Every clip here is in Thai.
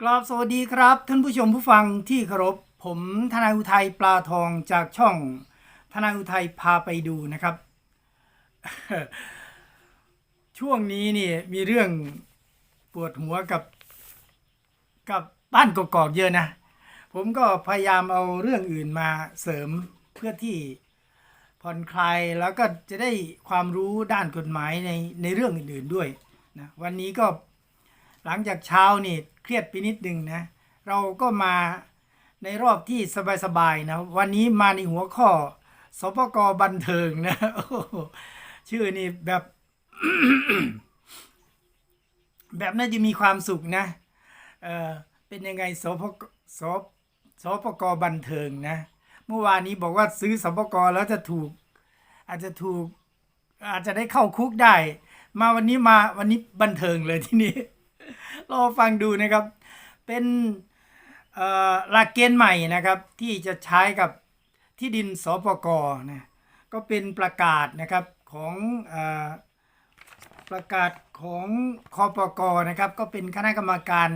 กราบสวัสดีครับ ท่านผู้ชมผู้ฟังที่เคารพผมทนายอุทัยปลาทองจากช่องทนายอุทัยพาไปดูนะครับ ช่วงนี้นี่มีเรื่องปวดหัวกับกับบ้านกอกๆเยอะนะ ผมก็พยายามเอาเรื่องอื่นมาเสริมเพื่อที่ผ่อนคลายแล้วก็จะได้ความรู้ด้านกฎหมายในในเรื่องอื่นๆด้วยนะวันนี้ก็ หลังจากเช้านี่เครียดไปนิดนึงนะ เราก็มาในรอบที่สบายๆนะ วันนี้มาในหัวข้อสปกบันเทิงนะโอ้โหชื่อนี่แบบ แบบน่าจะมีความสุขนะเออเป็นยังไงสปกสสปกบันเทิงนะ เมื่อวานนี้บอกว่าซื้อสปกแล้วจะถูก อาจจะถูก อาจจะได้เข้าคุกได้ มาวันนี้มาวันนี้บันเทิงเลยที่นี่ รอฟังดูนะครับ เป็นหลักเกณฑ์ใหม่นะครับ ที่จะใช้กับที่ดินสปกนะก็เป็นประกาศนะครับของอประกาศของคอปกนะครับ ก็เป็นคณะกรรมการ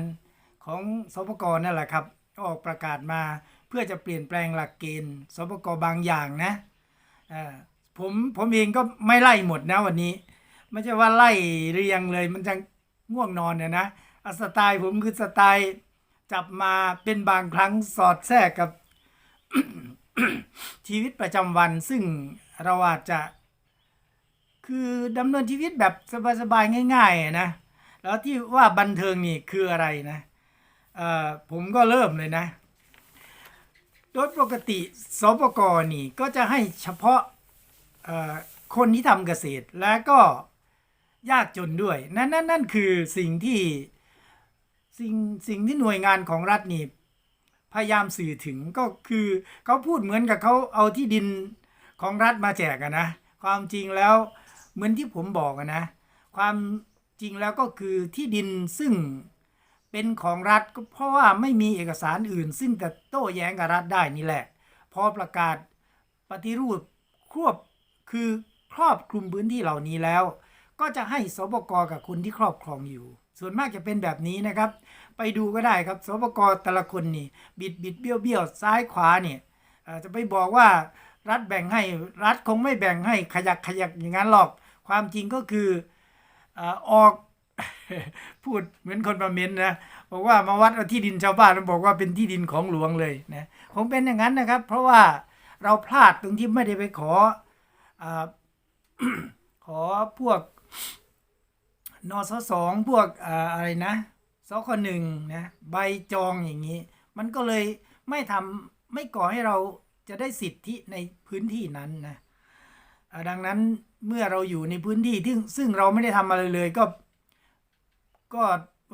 ของสปกนั่นแหละครับ ออกประกาศมาเพื่อจะเปลี่ยนแปลงหลักเกณฑ์สปกบางอย่างนะผมผมเองก็ไม่ไล่หมดนะวันนี้ ไม่ใช่ว่าไล่เรียงเลยมันจะง่วงนอนเนี่ยนะ สไตล์ผมคือสไตล์จับมาเป็นบางครั้งสอดแทรกกับชีวิตประจำวัน ซึ่งเราอาจจะคือดำเนินชีวิตแบบสบายๆง่ายๆนะแล้วที่ว่าบันเทิงนี่คืออะไรนะผมก็เริ่มเลยนะ โดยปกติสปกนี่ก็จะให้เฉพาะคนที่ทำเกษตรและก็ยากจนด้วย นั่นนั่นนั่นคือสิ่งที่ สิ่งสิ่งที่หน่วยงานของรัฐนี่พยายามสื่อถึงก็คือเขาพูดเหมือนกับเขาเอาที่ดินของรัฐมาแจกอะนะความจริงแล้วเหมือนที่ผมบอกอะนะความจริงแล้วก็คือที่ดินซึ่งเป็นของรัฐก็เพราะว่าไม่มีเอกสารอื่น ซึ่งจะโต้แย้งกับรัฐได้นี่แหละ พอประกาศปฏิรูปควบคือครอบคลุมพื้นที่เหล่านี้แล้ว ก็จะให้สปกกับคนที่ครอบครองอยู่ ส่วนมากจะเป็นแบบนี้นะครับ ไปดูก็ได้ครับสปกแต่ละคนนี่ บิดบิดเบี้ยวเบี้ยวซ้ายขวาเนี่ยจะไปบอกว่ารัฐแบ่งให้รัฐคงไม่แบ่งให้ขยักขยักอย่างนั้นหรอก ความจริงก็คือออกพูดเหมือนคนมาเม้นนะบอกว่ามาวัดเอาที่ดินชาวบ้านแล้วบอกว่าเป็นที่ดินของหลวงเลยนะคงเป็นอย่างนั้นนะครับ เพราะว่าเราพลาดตรงที่ไม่ได้ไปขออขอพวก นสสองพวกอ่าอะไรนะสคหนึ่งนะใบจองอย่างนี้ มันก็เลยไม่ทำไม่ก่อให้เราจะได้สิทธิในพื้นที่นั้นนะดังนั้นเมื่อเราอยู่ในพื้นที่ที่ซึ่งเราไม่ได้ทำอะไรเลยก็ ก็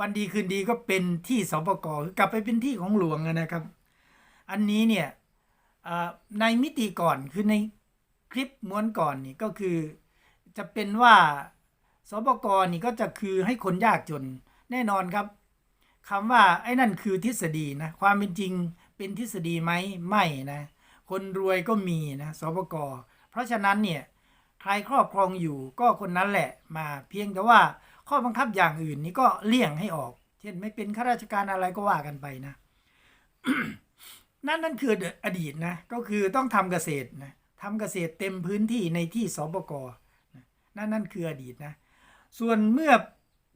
วันดีคืนดีก็เป็นที่สปกคือกลับไปเป็นที่ของหลวงนะครับ อันนี้เนี่ยอ่าในมิติก่อนคือในคลิปม้วนก่อนนี่ก็คือจะเป็นว่า สปกรนี่ก็จะคือให้คนยากจนแน่นอนครับคำว่าไอ้นั่นคือทฤษฎีนะความเป็นจริงเป็นทฤษฎีไหมไม่นะคนรวยก็มีนะสปกเพราะฉะนั้นเนี่ยใครครอบครองอยู่ก็คนนั้นแหละมาเพียงแต่ว่าข้อบังคับอย่างอื่นนี่ก็เลี่ยงให้ออก เช่นไม่เป็นข้าราชการอะไรก็ว่ากันไปนะ นั่นนั่นคืออดีตนะ ก็คือต้องทำเกษตรนะทำเกษตรเต็มพื้นที่ในที่สปกนั่นนั่นคืออดีตนะ ส่วนเมื่อ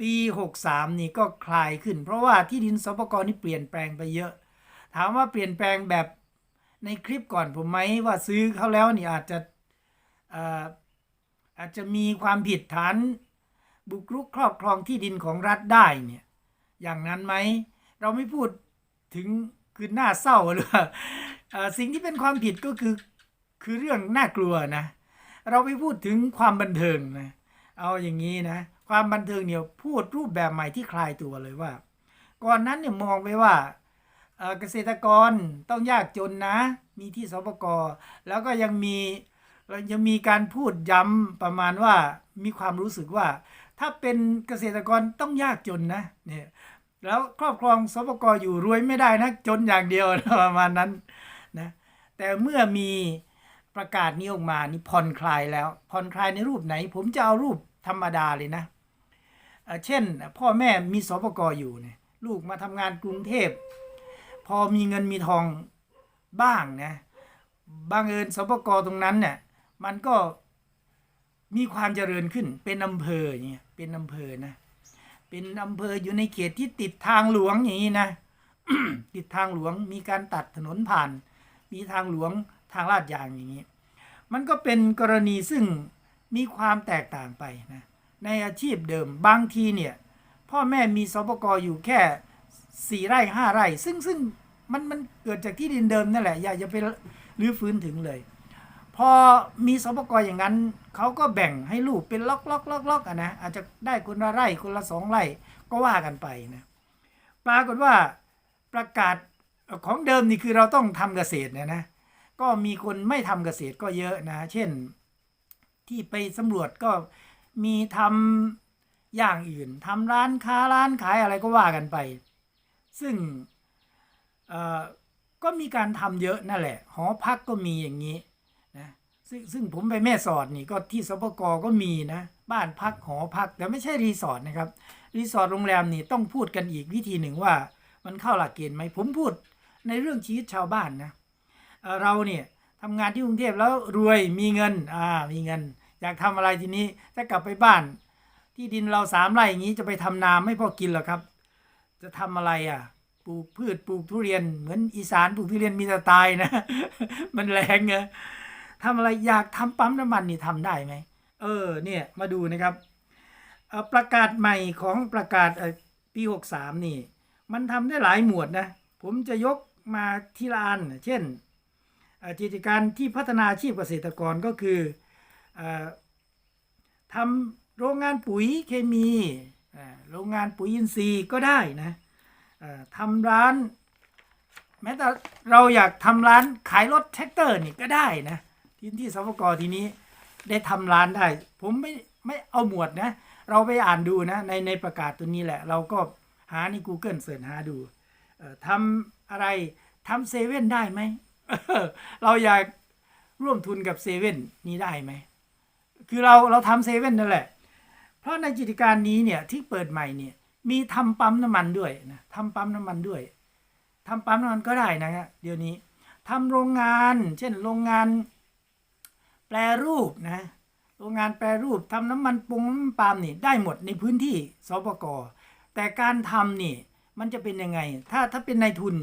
ปี 63 นี่ก็คลายขึ้น เพราะว่าที่ดินสปกรนี่เปลี่ยนแปลงไปเยอะ ถามว่าเปลี่ยนแปลงแบบในคลิปก่อนผมไหมว่าซื้อเขาแล้วนี่อาจจะเอ่อาจจะมีความผิดฐานบุกรุกครอบครองที่ดินของรัฐได้เนี่ยอย่างนั้นไหมเราไม่พูดถึงคือหน้าเศร้าหรือว่าสิ่งที่เป็นความผิดก็คือคือเรื่องน่ากลัวนะ เราไปพูดถึงความบันเทิงนะ เอาอย่างนี้นะ ความบันเทิงเนี่ยพูดรูปแบบใหม่ที่คลายตัวเลยว่า ก่อนนั้นเนี่ยมองไปว่าเกษตรกรต้องยากจนนะ มีที่สปกแล้วก็ยังมียังมีการพูดย้ำประมาณว่ามีความรู้สึกว่า ถ้าเป็นเกษตรกรต้องยากจนนะเนี่ยแล้วครอบครองสปกอยู่รวยไม่ได้นะ จนอย่างเดียวประมาณนั้นนะแต่เมื่อมีประกาศนี้ออกมานี่ผ่อนคลายแล้วผ่อนคลายในรูปไหน ผมจะเอารูป ธรรมดาเลยนะ เช่น พ่อแม่มีสปกอยู่เนี่ยลูกมาทำงานกรุงเทพ พอมีเงินมีทองบ้างนะบางเอิญสปกตรงนั้นเนี่ยมันก็มีความเจริญขึ้นเป็นอำเภออย่างเงี้ยเป็นอำเภอนะเป็นอำเภออยู่ในเขตที่ติดทางหลวงอย่างนี้นะติดทางหลวงมีการตัดถนนผ่าน มีทางหลวงทางลาดยางอย่างนี้ มันก็เป็นกรณีซึ่ง มีความแตกต่างไปนะในอาชีพเดิมบางทีเนี่ยพ่อแม่มีสปกอยู่แค่สี่ไร่ห้าไร่ ซึ่งซึ่งมันมันเกิดจากที่ดินเดิมนั่นแหละ อย่าอย่าไปรื้อฟื้นถึงเลย พอมีสปกอย่างนั้นเขาก็แบ่งให้ลูกเป็นล็อกล็อกล็อกล็อกอะนะอาจจะได้คนละไร่คนละสองไร่ก็ว่ากันไปนะปรากฏว่าประกาศของเดิมนี่คือเราต้องทำเกษตรเนี่ยนะก็มีคนไม่ทำเกษตรก็เยอะนะ เช่น ที่ไปสำรวจก็มีทำอย่างอื่นทำร้านค้าร้านขายอะไรก็ว่ากันไป ซึ่งเออก็มีการทำเยอะนั่นแหละ หอพักก็มีอย่างนี้นะซึ่งซึ่งผมไปแม่สอดนี่ก็ที่สปกก็มีนะบ้านพักหอพักแต่ไม่ใช่รีสอร์ทนะครับรีสอร์ทโรงแรมนี่ต้องพูดกันอีกวิธีหนึ่งว่า มันเข้าหลักเกณฑ์ไหมผมพูดในเรื่องชีวิตชาวบ้านนะเเราเนี่ยทำงานที่กรุงเทพแล้วรวยมีเงินอ่ามีเงิน อยากทำอะไรทีนี้ถ้ากลับไปบ้าน ที่ดินเราสามไร่อย่างนี้จะไปทำนาไม่พอกินหรอครับ จะทำอะไรอะปลูกพืชปลูกทุเรียนเหมือนอีสานปลูกทุเรียนมีแต่ตายนะ มันแรงไงทำอะไรอยากทำปั๊มน้ำมันนี่ทำได้ไหมเออเนี่ยมาดูนะครับประกาศใหม่ของประกาศปีหกสามนี่ มันทำได้หลายหมวดนะ ผมจะยกมาทีละอัน เช่นกิจการที่พัฒนาอาชีพเกษตรกรก็คือ ทำโรงงานปุ๋ยเคมีโรงงานปุ๋ยอินทรีย์ก็ได้นะทำร้าน แม้แต่เราอยากทำร้านขายรถแท็กเตอร์นี่ก็ได้นะที่ที่สปกทีนี้ได้ทำร้านได้ ผมไม่ไม่เอาหมวดนะ เราไปอ่านดูนะ ในในประกาศตัวนี้แหละ เราก็หาใน Google เสิร์ชหาดูทำอะไรทำเซเว่นได้ไหม เราอยากร่วมทุนกับเซเว่นนี้ได้ไหม คือเราเราทำเซเว่นนั่นแหละ เพราะในกิจการนี้เนี่ยที่เปิดใหม่เนี่ยมีทำปั๊มน้ำมันด้วยนะทำปั๊มน้ำมันด้วยทำปั๊มน้ำมันก็ได้นะฮะเดี๋ยวนี้ทำโรงงาน เช่นโรงงาน แปรรูปนะโรงงานแปรรูปทำน้ำมันปรุงน้ำมันปาล์มนี่ได้หมดในพื้นที่สปกแต่การทำนี่มันจะเป็นยังไง ถ้าถ้าเป็นนายทุน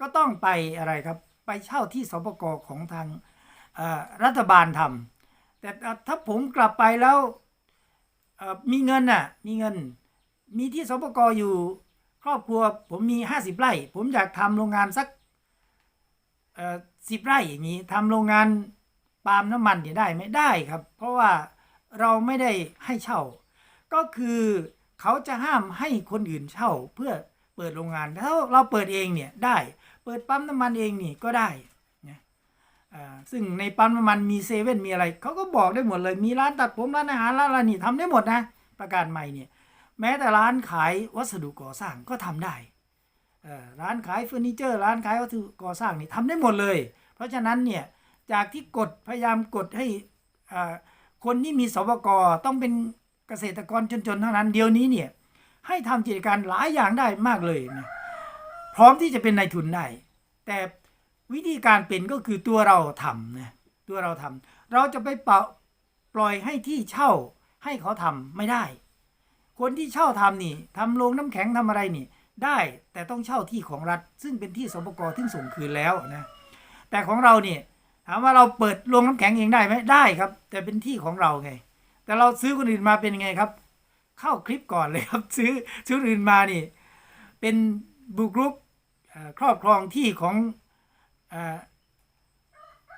ก็ต้องไปอะไรครับ ไปเช่าที่สปกของทางรัฐบาลทำ แต่ถ้าผมกลับไปแล้วมีเงินน่ะมีเงิน มีที่สปกอยู่ครอบครัวผมมีห้าสิบไร่ ผมอยากทำโรงงานสักสิบไร่อย่างนี้ทำโรงงานปาล์มน้ำมันเนี่ยได้ไหมได้ครับ เพราะว่าเราไม่ได้ให้เช่า ก็คือเขาจะห้ามให้คนอื่นเช่าเพื่อเปิดโรงงานถ้าเราเปิดเองเนี่ยได้ เปิดปั๊มน้ำมันเองนี่ก็ได้ ซึ่งในปั๊มน้ำมันมีเซเว่นมีอะไรเขาก็บอกได้หมดเลย มีร้านตัดผมร้านอาหารร้านอะไรนี่ทำได้หมดนะ ประกาศใหม่เนี่ยแม้แต่ร้านขายวัสดุก่อสร้างก็ทำได้ร้านขายเฟอร์นิเจอร์ ร้านขายวัสดุก่อสร้างนี่ทำได้หมดเลย เพราะฉะนั้นเนี่ยจากที่กดพยายามกดให้คนที่มีสวกต้องเป็นเกษตรกรจนๆเท่านั้นเดียวนี้เนี่ยให้ทำกิจการหลายอย่างได้มากเลยนะพร้อมที่จะเป็นนายทุนได้แต่ วิธีการเป็นก็คือตัวเราทำนะตัวเราทำเราจะไปเปล่าปล่อยให้ที่เช่าให้เขาทำไม่ได้ คนที่เช่าทำนี่ทำโรงน้ำแข็งทำอะไรนี่ ได้แต่ต้องเช่าที่ของรัฐ ซึ่งเป็นที่สปกที่ส่งคืนแล้วนะแต่ของเราเนี่ยถามว่าเราเปิดโรงน้ำแข็งเองได้ไหมได้ครับ แต่เป็นที่ของเราไง แต่เราซื้อคนอื่นมาเป็นไงครับ เข้าคลิปก่อนเลยครับ ซื้อซื้อคนอื่นมานี่ เป็นบุกรุกครอบครองที่ของ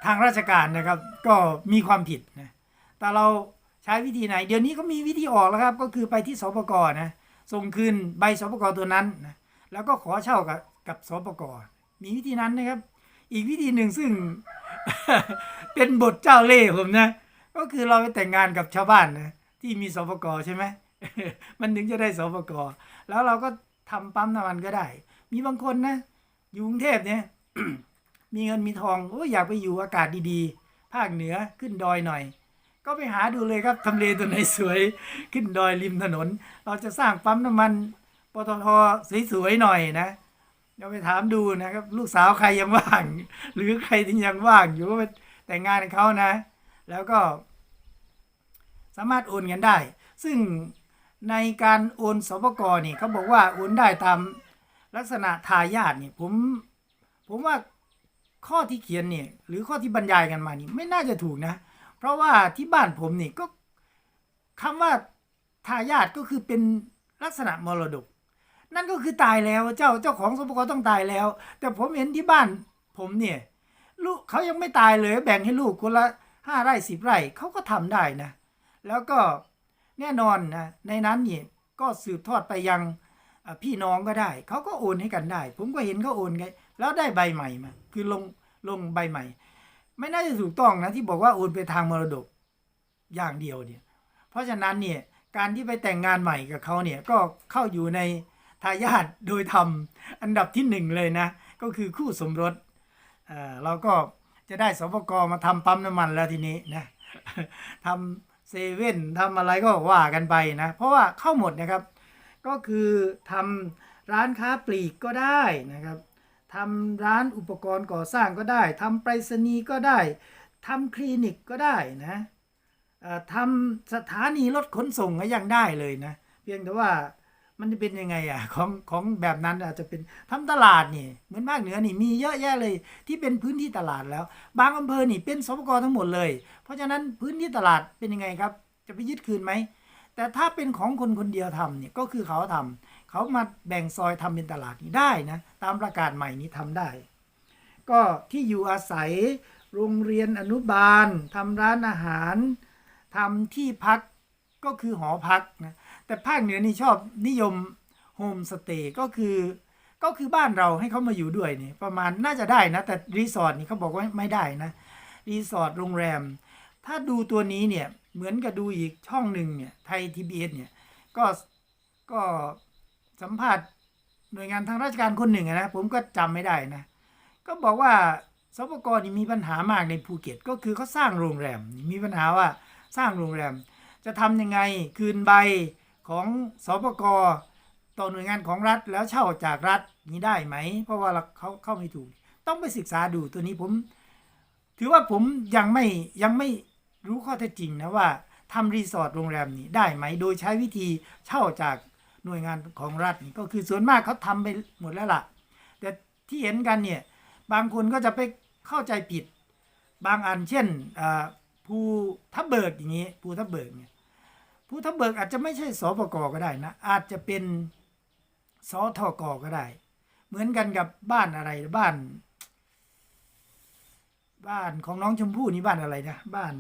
ทางราชการนะครับ ก็มีความผิดนะแต่เราใช้วิธีไหน เดี๋ยวนี้ก็มีวิธีออกแล้วครับ ก็คือไปที่สปกนะส่งคืนใบสปกตัวนั้นนะแล้วก็ขอเช่ากับกับสปกมีวิธีนั้นนะครับ อีกวิธีหนึ่งซึ่งเป็นบทเจ้าเล่ห์ผมนะ ก็คือเราไปแต่งงานกับชาวบ้านนะที่มีสปกใช่ไหมมันถึงจะได้สปกแล้วเราก็ทำปั๊มน้ำมันก็ได้ มีบางคนนะอยู่กรุงเทพเนี่ย มีเงินมีทองโอ้อยากไปอยู่อากาศดีๆ ภาคเหนือขึ้นดอยหน่อย ก็ไปหาดูเลยครับทำเลตัวไหนสวย ขึ้นดอยริมถนน เราจะสร้างปั๊มน้ำมันปตทสวยๆหน่อยนะเดี๋ยวไปถามดูนะครับ ลูกสาวใครยังว่าง หรือใครที่ยังว่างอยู่ก็ไปแต่งงานกับเขานะ แล้วก็ สามารถโอนกันได้ ซึ่งในการโอนสปกรนี่เขาบอกว่าโอนได้ตามลักษณะทายาทนี่ผม ผมว่า ข้อที่เขียนเนี่ยหรือข้อที่บรรยายกันมานี่ไม่น่าจะถูกนะ เพราะว่าที่บ้านผมนี่ก็คำว่าทายาทก็คือเป็นลักษณะมรดก นั่นก็คือตายแล้วเจ้าเจ้าของสปกรต้องตายแล้ว แต่ผมเห็นที่บ้านผมเนี่ยลูกเขายังไม่ตายเลยแบ่งให้ลูกคนละห้าไร่สิบไร่เขาก็ทำได้นะ แล้วก็แน่นอนนะในนั้นเนี่ยก็สืบทอดไปยังพี่น้องก็ได้ เขาก็โอนให้กันได้ ผมก็เห็นเขาโอนไงแล้วได้ใบใหม่มา คือลงลงใบใหม่ ไม่น่าจะถูกต้องนะที่บอกว่าโอนไปทางมรดกอย่างเดียวเนี่ย เพราะฉะนั้นเนี่ยการที่ไปแต่งงานใหม่กับเขาเนี่ยก็เข้าอยู่ในทายาทโดยธรรมอันดับที่หนึ่งเลยนะ ก็คือคู่สมรสเอ่อเราก็จะได้สปกมาทำปั๊มน้ำมันแล้วทีนี้นะทำเซเว่นทำอะไรก็ว่ากันไปนะ เพราะว่าเข้าหมดนะครับ ก็คือทำร้านค้าปลีกก็ได้นะครับ ทำร้านอุปกรณ์ก่อสร้างก็ได้ทำไปรษณีย์ก็ได้ทำคลินิกก็ได้นะทำสถานีรถขนส่งก็ยังได้เลยนะ เพียงแต่ว่ามันจะเป็นยังไงอะของของแบบนั้นอาจจะเป็นทำตลาดนี่เหมือนภาคเหนือนี่มีเยอะแยะเลยที่เป็นพื้นที่ตลาดแล้ว บางอำเภอนี่เป็นสปกทั้งหมดเลย เพราะฉะนั้นพื้นที่ตลาดเป็นยังไงครับ จะไปยึดคืนไหมแต่ถ้าเป็นของคนคนเดียวทำเนี่ยก็คือเขาทำ เขามาแบ่งซอยทำเป็นตลาดนี่ได้นะตามประกาศใหม่นี้ทำได้ ก็ที่อยู่อาศัยโรงเรียนอนุบาลทำร้านอาหารทำที่พักก็คือหอพักนะแต่ภาคเหนือนี่ชอบนิยมโฮมสเตย์ก็คือก็คือบ้านเราให้เขามาอยู่ด้วยนี่ประมาณน่าจะได้นะ แต่รีสอร์ทนี่เขาบอกว่าไม่ได้นะรีสอร์ทโรงแรม ถ้าดูตัวนี้เนี่ยเหมือนกับดูอีกช่องหนึ่งเนี่ยไทยทีบีเอสเนี่ยก็ก็ สัมภาษณ์หน่วยงานทางราชการคนหนึ่งนะผมก็จำไม่ได้นะ ก็บอกว่าสปกรนี่มีปัญหามากในภูเก็ต ก็คือเขาสร้างโรงแรมมีปัญหาว่าสร้างโรงแรม จะทำยังไงคืนใบของสปกต่อหน่วยงานของรัฐแล้วเช่าจากรัฐนี้ได้ไหม เพราะว่าเราเขาเข้าไม่ถูก ต้องไปศึกษาดูตัวนี้ผม ถือว่าผมยังไม่ยังไม่รู้ข้อเท็จจริงนะว่าทำรีสอร์ทโรงแรมนี้ได้ไหม โดยใช้วิธีเช่าจาก หน่วยงานของรัฐนี่ก็คือส่วนมากเขาทำไปหมดแล้วล่ะ แต่ที่เห็นกันเนี่ยบางคนก็จะไปเข้าใจผิด บางอันเช่นอ่าภูทับเบิกอย่างนี้ภูทับเบิกเนี่ยภูทับเบิกอาจจะไม่ใช่สปกก็ได้นะ อาจจะเป็นสทกก็ได้ เหมือนกันกับบ้านอะไรบ้าน บ้านของน้องชมพู่นี่บ้านอะไรนะบ้าน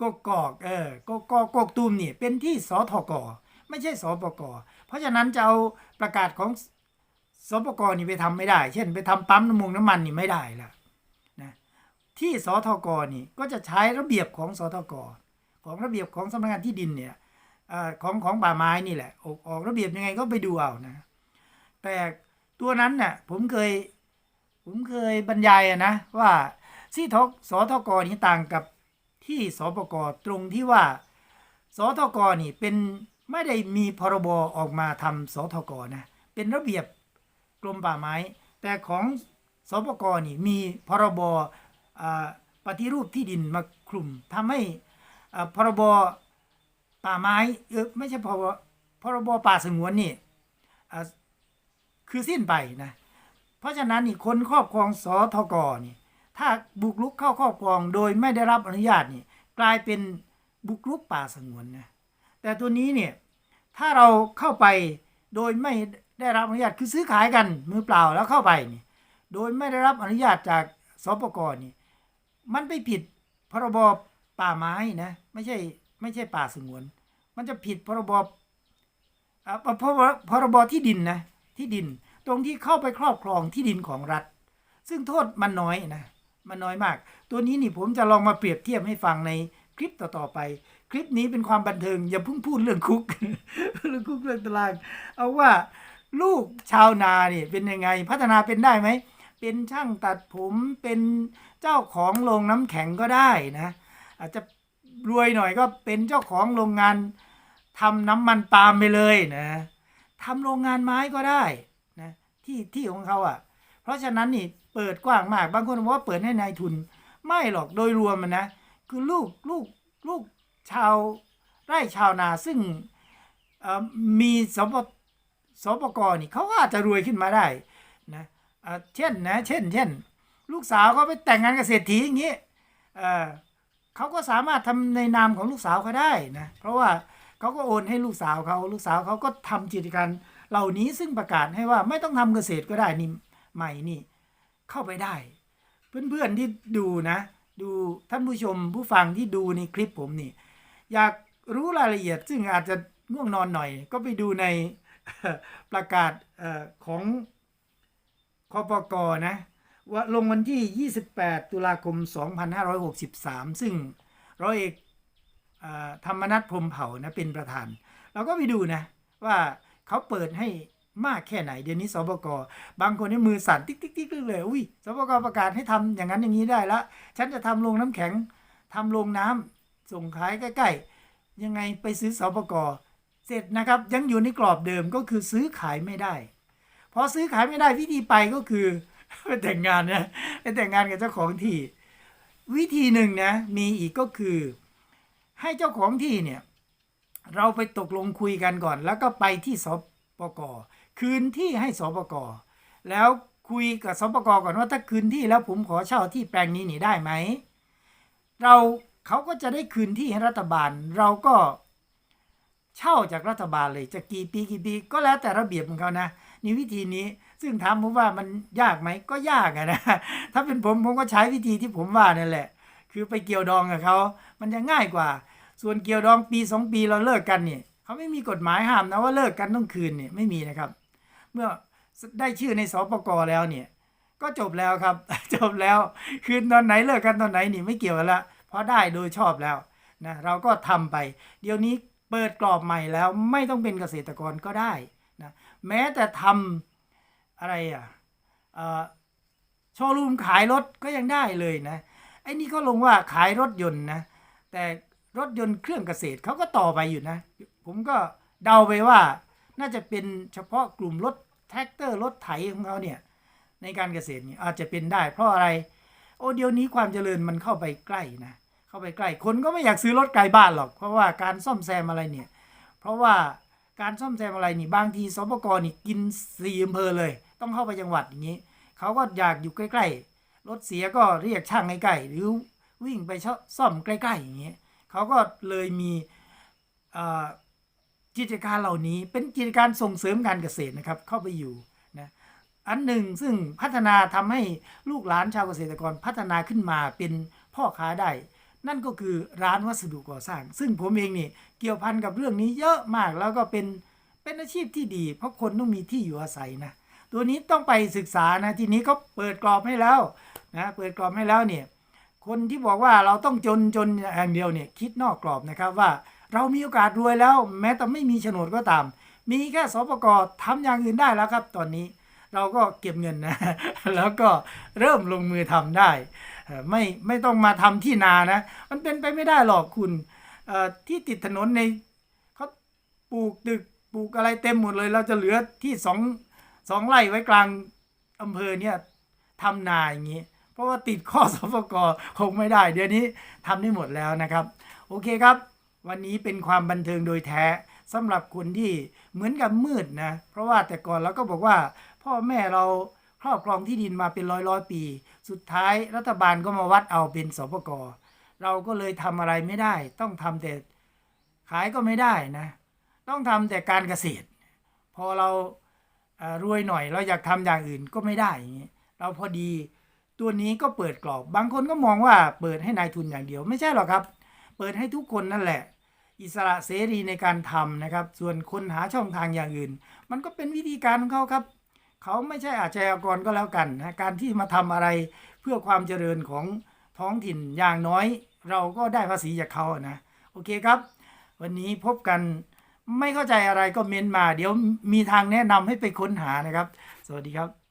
กกอกเออกกอกกกตูมนี่เป็นที่สทก ไม่ใช่สปกเพราะฉะนั้นจะเอาประกาศของสปกนี่ไปทำไม่ได้ เช่น ไปทำปั๊มน้ำมันน้ำมันนี่ไม่ได้ละนะที่สทกนี่ก็จะใช้ระเบียบของสทกของระเบียบของสำนักงานที่ดินเนี่ยอของของป่าไม้นี่แหละออกออกระเบียบยังไงก็ไปดูเอานะ แต่ตัวนั้นเนี่ยผมเคยผมเคยบรรยายนะว่าที่ทกสทกนี่ต่างกับที่สปกตรงที่ว่าสทกนี่เป็น ไม่ได้มีพรบออกมาทำสทกนะ เป็นระเบียบกรมป่าไม้ แต่ของสปกนี่มีพรบปฏิรูปที่ดินมาคลุมทำให้พรบป่าไม้เออไม่ใช่พรบพรบป่าสงวนนี่คือสิ้นไปนะ เพราะฉะนั้นนี่คนครอบครองสทกนี่ถ้าบุกรุกเข้าครอบครองโดยไม่ได้รับอนุญาตนี่กลายเป็นบุกรุกป่าสงวนนะ แต่ตัวนี้เนี่ยถ้าเราเข้าไปโดยไม่ได้รับอนุญาตคือซื้อขายกันมือเปล่าแล้วเข้าไปนี่โดยไม่ได้รับอนุญาตจากสปกนี่มันไปผิดพรบป่าไม้นะไม่ใช่ไม่ใช่ป่าสงวน มันจะผิดพรบอ่าพรบพรบที่ดินนะที่ดินตรงที่เข้าไปครอบครองที่ดินของรัฐ ซึ่งโทษมันน้อยนะมันน้อยมาก ตัวนี้นี่ผมจะลองมาเปรียบเทียบให้ฟังในคลิปต่อๆไป ลิปนี้เป็นความบันเทิง อย่าเพิ่งพูดเรื่องคุกเรื่องคุกเรื่องตาราง เอาว่าลูกชาวนาเนี่ยเป็นยังไง พัฒนาเป็นได้ไหม เป็นช่างตัดผมเป็นเจ้าของโรงน้ำแข็งก็ได้นะ อาจจะรวยหน่อยก็เป็นเจ้าของโรงงานทำน้ำมันปาล์มไปเลยนะทำโรงงานไม้ก็ได้นะที่ที่ของเขาอะ เพราะฉะนั้นนี่เปิดกว้างมากบางคนบอกว่าเปิดให้นายทุน ไม่หรอกโดยรวมมันนะ คือลูกลูกลูก ชาวไร่ชาวนาซึ่งเอ่อมีสปสปกนี่เขาก็อาจจะรวยขึ้นมาได้นะเอ่อเช่นนะเช่น เช่น ลูกสาวเขาไปแต่งงานกับเศรษฐีอย่างนี้เขาก็สามารถทำในนามของลูกสาวเขาได้นะเพราะว่าเขาก็โอนให้ลูกสาวเขาลูกสาวเขาก็ทำกิจการเหล่านี้ซึ่งประกาศให้ว่าไม่ต้องทำเกษตรก็ได้นี่ใหม่นี่เข้าไปได้ เพื่อนๆที่ดูนะ ดูท่านผู้ชมผู้ฟังที่ดูในคลิปผมนี่ อยากรู้รายละเอียด ซึ่งอาจจะง่วงนอนหน่อย ก็ไปดูในประกาศออของคอปกนะว่าลงวันที่ 28 ตุลาคม 2563 ซึ่งร้อยเอกออธรรมนัฐพรมเผ่านะเป็นประธาน เราก็ไปดูนะ ว่าเขาเปิดให้มากแค่ไหน เดี๋ยวนี้สบกบางคนนี่มือสั่นติ๊กติ๊กติ๊กเลยอุ้ยสบกประกาศให้ทำอย่างนั้นอย่างนี้ได้ละฉันจะทำโรงน้ำแข็งทำโรงน้ำ ส่งขายใกล้ๆ ยังไงไปซื้อสปกเสร็จนะครับยังอยู่ในกรอบเดิมก็คือซื้อขายไม่ได้พอซื้อขายไม่ได้วิธีไปก็คือไปแต่งงานนะไปแต่งงานกับเจ้าของที่ วิธีหนึ่งนะมีอีกก็คือ ให้เจ้าของที่เนี่ยเราไปตกลงคุยกันก่อน แล้วก็ไปที่สปกคืนที่ให้สปกแล้วคุยกับสปกก่อนว่าถ้าคืนที่แล้วผมขอเช่าที่แปลงนี้นี่ได้ไหม เรา เขาก็จะได้คืนที่ให้รัฐบาล เราก็เช่าจากรัฐบาลเลยจะกี่ปีกี่ปีก็แล้วแต่ระเบียบของเขานะนี่วิธีนี้ซึ่งถามผมว่ามันยากไหมก็ยากนะถ้าเป็นผมผมก็ใช้วิธีที่ผมว่านั่นแหละ คือไปเกี่ยวดองกับเขามันจะง่ายกว่า ส่วนเกี่ยวดองปีสองปีเราเลิกกันเนี่ยเขาไม่มีกฎหมายห้ามนะว่าเลิกกันต้องคืนเนี่ยไม่มีนะครับ เมื่อได้ชื่อในสปกแล้วเนี่ย ก็จบแล้วครับ จบแล้วคืนตอนไหนเลิกกันตอนไหนนี่ไม่เกี่ยวกันละ ราะได้โดยชอบแล้วนะเราก็ทำไป เดี๋ยวนี้เปิดกรอบใหม่แล้วไม่ต้องเป็นเกษตรกรก็ได้นะแม้แต่ทำอะไรอะเออโชว์รูมขายรถก็ยังได้เลยนะไอ้นี่ก็ลงว่าขายรถยนต์นะแต่รถยนต์เครื่องเกษตรเขาก็ต่อไปอยู่นะ ผมก็เดาไปว่าน่าจะเป็นเฉพาะกลุ่มรถแท็กเตอร์รถไถของเขาเนี่ยในการเกษตรนี่อาจจะเป็นได้ เพราะอะไร โอ้เดี๋ยวนี้ความเจริญมันเข้าไปใกล้นะ เข้าไปใกล้คนก็ไม่อยากซื้อรถไกลบ้านหรอก เพราะว่าการซ่อมแซมอะไรเนี่ย เพราะว่าการซ่อมแซมอะไรนี่บางทีสปกรนี่กินสี่อำเภอเลย ต้องเข้าไปจังหวัดอย่างนี้เขาก็อยากอยู่ใกล้ๆรถเสียก็เรียกช่างใกล้ๆหรือวิ่งไปซ่อมใกล้ๆอย่างนี้เขาก็เลยมีอ่อกิจการเหล่านี้เป็นกิจการส่งเสริมการเกษตรนะครับเข้าไปอยู่นะอันหนึ่งซึ่งพัฒนาทำให้ลูกหลานชาวเกษตรกรพัฒนาขึ้นมาเป็นพ่อค้าได้ นั่นก็คือร้านวัสดุก่อสร้าง ซึ่งผมเองนี่เกี่ยวพันกับเรื่องนี้เยอะมากแล้วก็เป็นเป็นอาชีพที่ดี เพราะคนต้องมีที่อยู่อาศัยนะ ตัวนี้ต้องไปศึกษานะทีนี้เขาเปิดกรอบให้แล้วนะเปิดกรอบให้แล้วเนี่ยคนที่บอกว่าเราต้องจนจนอย่างเดียวเนี่ยคิดนอกกรอบนะครับว่าเรามีโอกาสรวยแล้ว แม้แต่ไม่มีโฉนดก็ตาม มีแค่สปกทำอย่างอื่นได้แล้วครับ ตอนนี้เราก็เก็บเงินนะ แล้วก็เริ่มลงมือทำได้ ไม่ไม่ต้องมาทำที่นานะ มันเป็นไปไม่ได้หรอกคุณที่ติดถนนในเขาปลูกตึกปลูกอะไรเต็มหมดเลย เราจะเหลือที่สองสองไร่ไว้กลางอำเภอเนี่ยทำนาอย่างนี้ เพราะว่าติดข้อสปกคงไม่ได้ เดี๋ยวนี้ทำได้หมดแล้วนะครับ โอเคครับ วันนี้เป็นความบันเทิงโดยแท้สำหรับคนที่เหมือนกับมืดนะ เพราะว่าแต่ก่อนเราก็บอกว่า พ่อแม่เราครอบครองที่ดินมาเป็นร้อยร้อยปี สุดท้ายรัฐบาลก็มาวัดเอาเป็นสปกเราก็เลยทำอะไรไม่ได้ ต้องทำแต่ขายก็ไม่ได้นะ ต้องทำแต่การเกษตร พอเรารวยหน่อยเราอยากทำอย่างอื่นก็ไม่ได้อย่างนี้เราพอดีตัวนี้ก็เปิดกรอบ บางคนก็มองว่าเปิดให้นายทุนอย่างเดียว ไม่ใช่หรอกครับ เปิดให้ทุกคนนั่นแหละ อิสระเสรีในการทำนะครับ ส่วนคนหาช่องทางอย่างอื่น มันก็เป็นวิธีการของเขาครับ เขาไม่ใช่อาชญากรก็แล้วกันนะการที่มาทำอะไรเพื่อความเจริญของท้องถิ่นอย่างน้อย เราก็ได้ภาษีจากเขานะโอเคครับ วันนี้พบกันไม่เข้าใจอะไรก็เม้นมา เดี๋ยวมีทางแนะนำให้ไปค้นหานะครับ สวัสดีครับ